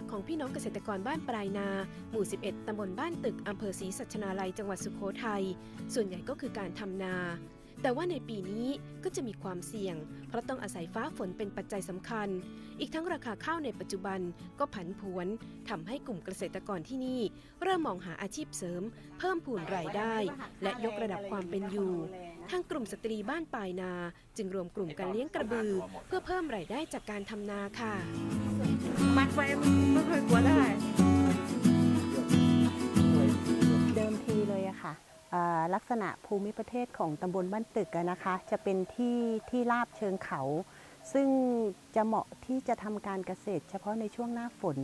ักของพี่น้องเกษตรกรบ้านปลายนา หมู่ 11 ตำบลบ้านตึก อำเภอศรีสัชนาลัย จังหวัดสุโขทัย ส่วนใหญ่ก็คือการทำนา แต่ว่าในปีนี้ก็จะมีความเสี่ยง เพราะต้องอาศัยฟ้าฝนเป็นปัจจัยสำคัญ อีกทั้งราคาข้าวในปัจจุบันก็ผันผวนทำให้กลุ่มเกษตรกรที่นี่ เริ่มมองหาอาชีพเสริม เพิ่มพูนรายได้ และยกระดับความเป็นอยู่ทางกลุ่มสตรีบ้านปลายนา จึงรวมกลุ่มกันเลี้ยงกระบือ เพื่อเพิ่มรายได้จากการทำนาค่ะ มัดไว้ ลักษณะภูมิประเทศของตำบลบ้านตึกนะคะ จะเป็นที่ที่ราบเชิงเขา ซึ่งจะเหมาะที่จะทำการเกษตร เฉพาะในช่วงหน้าฝน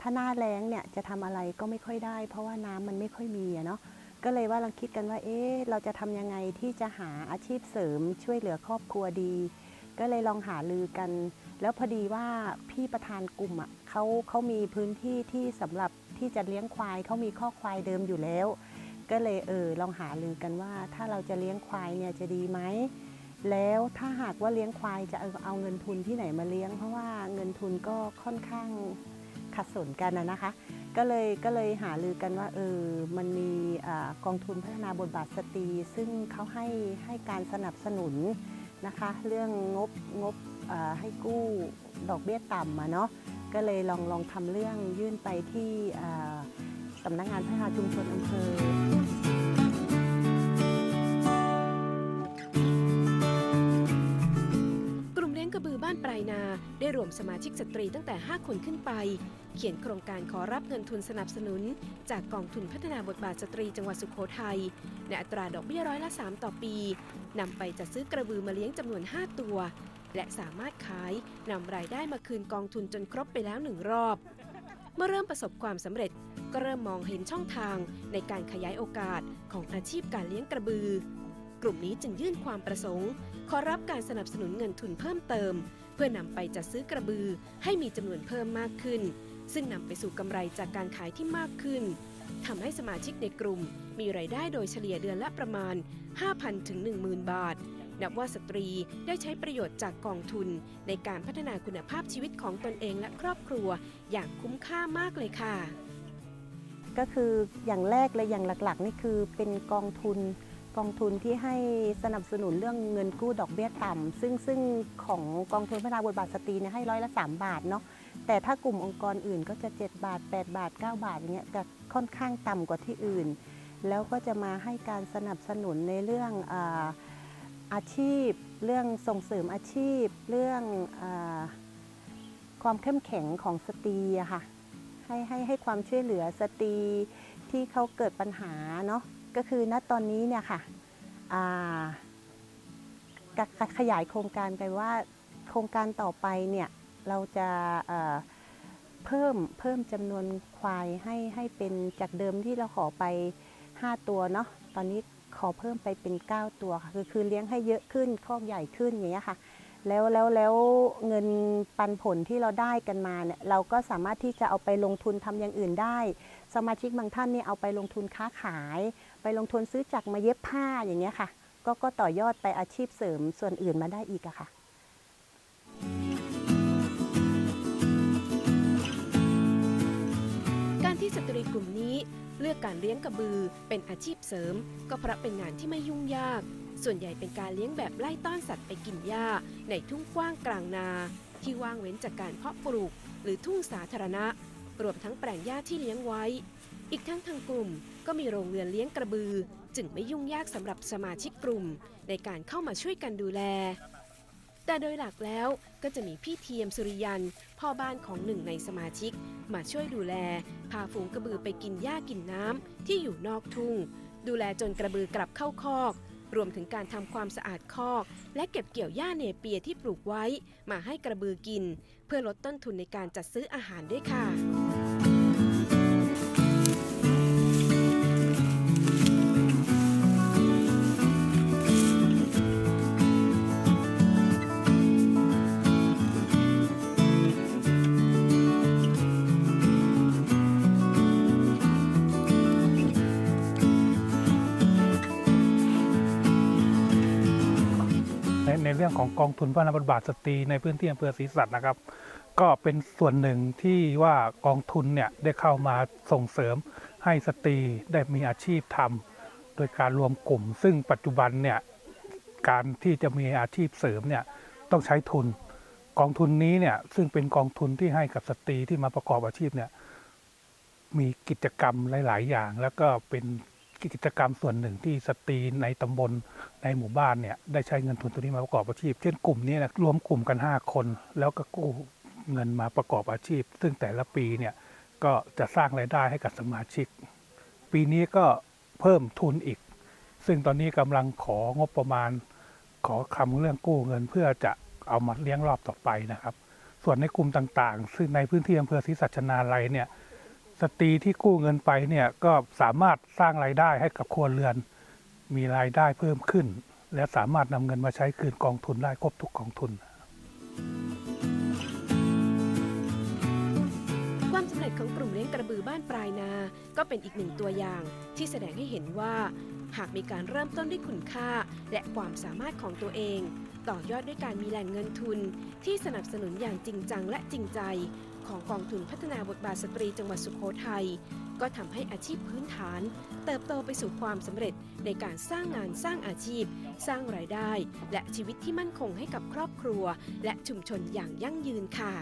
ถ้าหน้าแล้งเนี่ยจะทำอะไรก็ไม่ค่อยได้ เพราะว่าน้ำมันไม่ค่อยมีเนาะก็เลยว่าเราคิดกันว่า เอ๊ะ เราจะทำยังไงที่จะหาอาชีพเสริมช่วยเหลือครอบครัวดี ก็เลยลองหาลือกัน แล้วพอดีว่าพี่ประธานกลุ่มอะเขาเขามีพื้นที่ที่สำหรับที่จะเลี้ยงควายเขามีข้อควายเดิมอยู่แล้ว ก็เลยเออลองหาลือกันว่า ถ้าเราจะเลี้ยงควายเนี่ยจะดีไหมแล้วถ้าหากว่าเลี้ยงควายจะเอาเอาเงินทุนที่ไหนมาเลี้ยง เพราะว่าเงินทุนก็ค่อนข้างขัดสนกันนะนะคะ ก็เลยก็เลยหาลือกันว่าเออมันมีอกองทุนพัฒนาบทบาทสตรี ซึ่งเขาให้ให้การสนับสนุนนะคะ เรื่องงบงบให้กู้ดอกเบี้ยต่ำมาเนาะก็เลยลองลองทำเรื่องยื่นไปที่ สำนักงานพัฒนาชุมชนอำเภอกลุ่มเลี้ยงกระบือบ้านปลายนาได้รวมสมาชิกสตรีตั้งแต่ 5 คนขึ้นไป เขียนโครงการขอรับเงินทุนสนับสนุน จากกองทุนพัฒนาบทบาทสตรีจังหวัดสุโขทัยในอัตราดอกเบี้ยร้อยละ 3 ต่อปีนำไปจัดซื้อกระบือมาเลี้ยงจำนวน 5 ตัว และสามารถขายนำรายได้มาคืนกองทุนจนครบไปแล้วหนึ่งรอบ เมื่อเริ่มประสบความสำเร็จ ก็เริ่มมองเห็นช่องทางในการขยายโอกาสของอาชีพการเลี้ยงกระบือ กลุ่มนี้จึงยื่นความประสงค์ ขอรับการสนับสนุนเงินทุนเพิ่มเติม เพื่อนำไปจัดซื้อกระบือให้มีจำนวนเพิ่มมากขึ้น ซึ่งนำไปสู่กำไรจากการขายที่มากขึ้นทำให้สมาชิกในกลุ่มมีรายได้โดยเฉลี่ยเดือนละประมาณ 5,000 ถึง 10,000 บาท นับว่าสตรีได้ใช้ประโยชน์จากกองทุน ในการพัฒนาคุณภาพชีวิตของตนเองและครอบครัว อย่างคุ้มค่ามากเลยค่ะ ก็คืออย่างแรกเลยอย่างหลักๆ นี่คือเป็นกองทุนกองทุนที่ให้สนับสนุนเรื่องเงินกู้ดอกเบี้ยต่ำซึ่งซึ่งของกองทุนพัฒนาบทบาทสตรีเนี่ยให้ร้อยละ 3 บาทเนาะแต่ถ้ากลุ่มองค์กรอื่นก็จะ 7 บาท 8 บาท 9 บาทอย่างเงี้ยจะค่อนข้างต่ำกว่าที่อื่น แล้วก็จะมาให้การสนับสนุนในเรื่องอ อาชีพ เรื่องส่งเสริมอาชีพ เรื่องอความเข้มแข็งของสตรีค่ะ ให้ให้ให้ความช่วยเหลือสตรีที่เขาเกิดปัญหาเนาะ ก็คือณตอนนี้เนี่ยค่ะอ่ากะกะขยายโครงการไปว่าโครงการต่อไปเนี่ยเราจะเอ่อเพิ่มเพิ่มจำนวนควายให้ให้เป็นจากเดิมที่เราขอไป 5 ตัวเนาะตอนนี้ ขอเพิ่มไปเป็น 9 ตัวค่ะคือคือเลี้ยงให้เยอะขึ้นคอกใหญ่ขึ้นอย่างเงี้ยค่ะ แล้วแล้วแล้วเงินปันผลที่เราได้กันมาเนี่ยเราก็สามารถที่จะเอาไปลงทุนทำอย่างอื่นได้ สมาชิกบางท่านเนี่ยเอาไปลงทุนค้าขาย ไปลงทุนซื้อจักรมาเย็บผ้าอย่างเงี้ยค่ะ ก็ก็ต่อยอดไปอาชีพเสริมส่วนอื่นมาได้อีกอะค่ะการที่สตรีกลุ่มนี้ เลือกการเลี้ยงกระบือเป็นอาชีพเสริม ก็เพราะเป็นงานที่ไม่ยุ่งยาก ส่วนใหญ่เป็นการเลี้ยงแบบไล่ต้อนสัตว์ไปกินหญ้า ในทุ่งกว้างกลางนา ที่ว่างเว้นจากการเพาะปลูก หรือทุ่งสาธารณะ รวมทั้งแปลงหญ้าที่เลี้ยงไว้ อีกทั้งทางกลุ่มก็มีโรงเรือนเลี้ยงกระบือ จึงไม่ยุ่งยากสำหรับสมาชิกกลุ่ม ในการเข้ามาช่วยกันดูแล แต่โดยหลักแล้วก็จะมีพี่เทียมสุริยัน พ่อบ้านของหนึ่งในสมาชิก มาช่วยดูแล พาฝูงกระบือไปกินหญ้ากินน้ำที่อยู่นอกทุ่ง ดูแลจนกระบือกลับเข้าคอก รวมถึงการทำความสะอาดคอก และเก็บเกี่ยวหญ้าเนเปียที่ปลูกไว้ มาให้กระบือกิน เพื่อลดต้นทุนในการจัดซื้ออาหารด้วยค่ะ ในในเรื่องของกองทุนพัฒนาบทบาทสตรีในพื้นที่อำเภอศรีสัตว์นะครับ ก็เป็นส่วนหนึ่งที่ว่ากองทุนเนี่ยได้เข้ามาส่งเสริมให้สตรีได้มีอาชีพทำโดยการรวมกลุ่ม ซึ่งปัจจุบันเนี่ยการที่จะมีอาชีพเสริมเนี่ยต้องใช้ทุน กองทุนนี้เนี่ยซึ่งเป็นกองทุนที่ให้กับสตรีที่มาประกอบอาชีพเนี่ยมีกิจกรรมหลาย ๆ อย่าง แล้วก็เป็น กิจกรรมส่วนหนึ่งที่สตรีในตำบลในหมู่บ้านเนี่ยได้ใช้เงินทุนตัวนี้มาประกอบอาชีพ เช่นกลุ่มนี้นะรวมกลุ่มกัน 5 คน แล้วก็กู้เงินมาประกอบอาชีพ ซึ่งแต่ละปีเนี่ยก็จะสร้างรายได้ให้กับสมาชิก ปีนี้ก็เพิ่มทุนอีก ซึ่งตอนนี้กำลังของบประมาณ ขอคำเรื่องกู้เงินเพื่อจะเอามาเลี้ยงรอบต่อไปนะครับ ส่วนในกลุ่มต่างๆ ซึ่งในพื้นที่อำเภอศรีสัชนาลัยเนี่ย สตรีที่กู้เงินไปเนี่ยก็สามารถสร้างรายได้ให้กับครัวเรือน มีรายได้เพิ่มขึ้น และสามารถนำเงินมาใช้คืนกองทุนได้ครบทุกกองทุน ความสำเร็จของกลุ่มเลี้ยงกระบือบ้านปลายนา ก็เป็นอีกหนึ่งตัวอย่าง ที่แสดงให้เห็นว่า หากมีการเริ่มต้นด้วยคุณค่า และความสามารถของตัวเอง ต่อยอดด้วยการมีแหล่งเงินทุน ที่สนับสนุนอย่างจริงจังและจริงใจ ของกองทุนพัฒนาบทบาทสตรีจังหวัดสุโขทัยก็ทำให้อาชีพพื้นฐาน เติบโตไปสู่ความสำเร็จในการสร้างงานสร้างอาชีพ สร้างรายได้ และชีวิตที่มั่นคงให้กับครอบครัว และชุมชนอย่างยั่งยืนค่ะ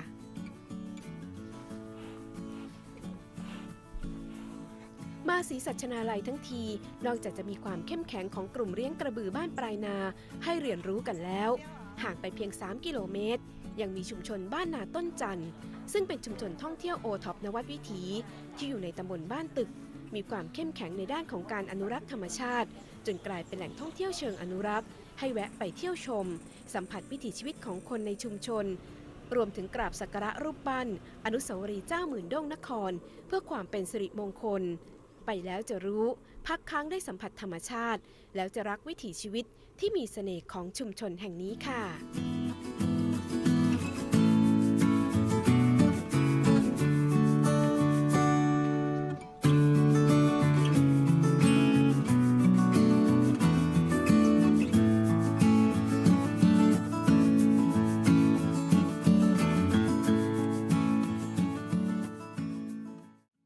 มาศรีสัชนาลัยทั้งที นอกจากจะมีความเข้มแข็งของกลุ่มเลี้ยงกระบือบ้านปลายนา ให้เรียนรู้กันแล้ว ห่างไปเพียง 3 กิโลเมตร ยังมีชุมชนบ้านนาต้นจันทร์ ซึ่งเป็นชุมชนท่องเที่ยวโอท็อปนวัดวิถีที่อยู่ในตำบลบ้านตึก มีความเข้มแข็งในด้านของการอนุรักษ์ธรรมชาติ จนกลายเป็นแหล่งท่องเที่ยวเชิงอนุรักษ์ ให้แวะไปเที่ยวชม สัมผัสวิถีชีวิตของคนในชุมชน รวมถึงกราบสักการะรูปปั้น อนุสาวรีย์เจ้าหมื่นด้งนคร เพื่อความเป็นสิริมงคล ไปแล้วจะรู้ พักค้างได้สัมผัสธรรมชาติ แล้วจะรักวิถีชีวิตที่มีเสน่ห์ของชุมชนแห่งนี้ค่ะ